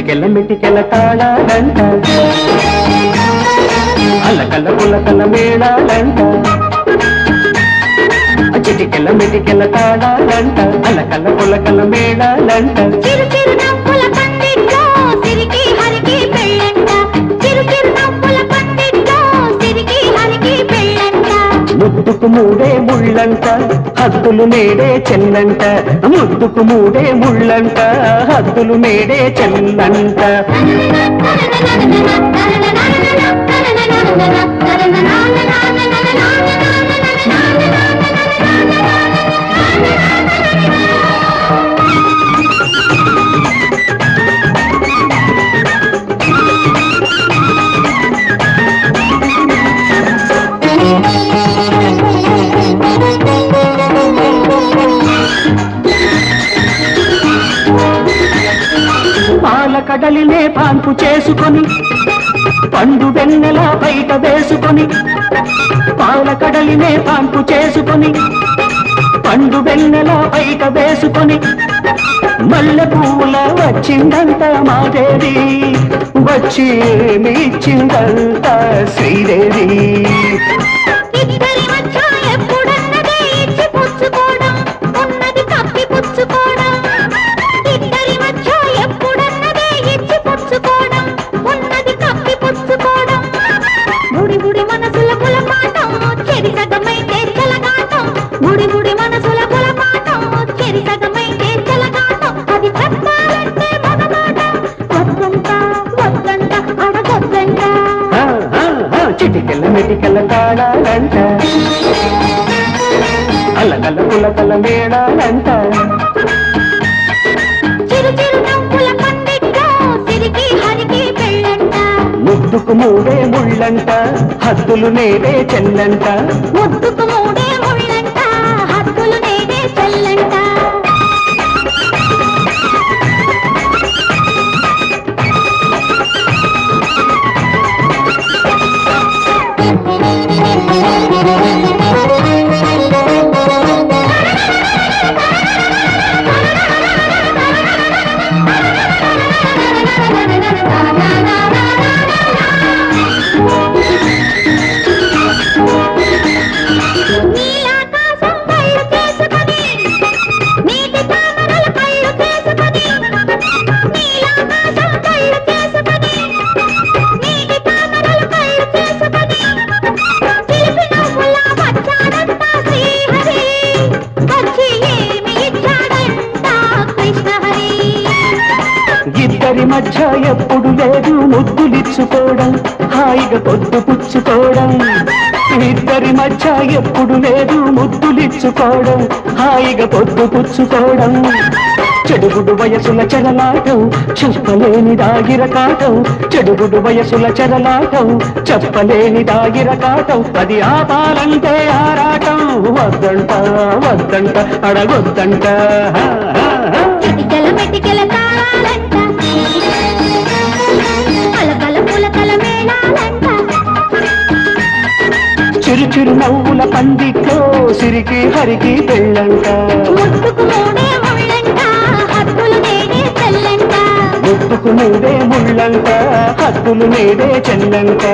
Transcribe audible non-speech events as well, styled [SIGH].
చిటికెళ్ళ మిటికెళ్ళ తాళాలంట. అల్లకల్ల పుల్లకల్ల మేళాలంట. చిటికెళ్ళ మిటికెళ్ళ తాళాలంట. అల్లకల్ల పుల్లకల్ల మేళాలంట. చిరు చిరు ముళ్ళంట హద్దులు నేడే చెల్లంట ముద్దుకు మూడే ముళ్ళంట హద్దులు నేడే చెల్లంట. [LAUGHS] పాల కడలినే పాన్పు చేసుకొని పండు వెన్నెల బయట వేసుకొని పాల కడలినే పాన్పు చేసుకొని పండు వెన్నెల బయట వేసుకొని మల్లె పూల వచ్చిందంత మాదేవి వచ్చి ఏమి శ్రీదేవి. పందిట్లో సిరికి హరికి పెళ్ళంట. ముద్దుకు మూడే ముళ్ళంట. హద్దులు నేడే చెల్లంట. ముద్దుకు మూడే ఇద్దరి మధ్య ఎప్పుడు లేదు ముద్దులిచ్చుకోవడం హాయిగా పొద్దు పుచ్చుకోవడం. ఇద్దరి మధ్య ఎప్పుడు లేదు ముద్దులిచ్చుకోవడం హాయిగా పొద్దు పుచ్చుకోవడం. చెడుగుడు వయసుల చెరలాటం చెప్పలేని దాగిరకాటం చెడుగుడు వయసుల చెరలాటం చెప్పలేని దాగిరకాటం అది ఆపాలంటే ఆరాటం. వద్దంట వద్దంట అడగొద్దంట. హా, మెటికెల చిరు చిరు నవ్వుల పందిట్లో సిరికి హరికి పెళ్ళంట. ముద్దుకు నేడే ముళ్ళంట హద్దులు నేడే చెల్లంట.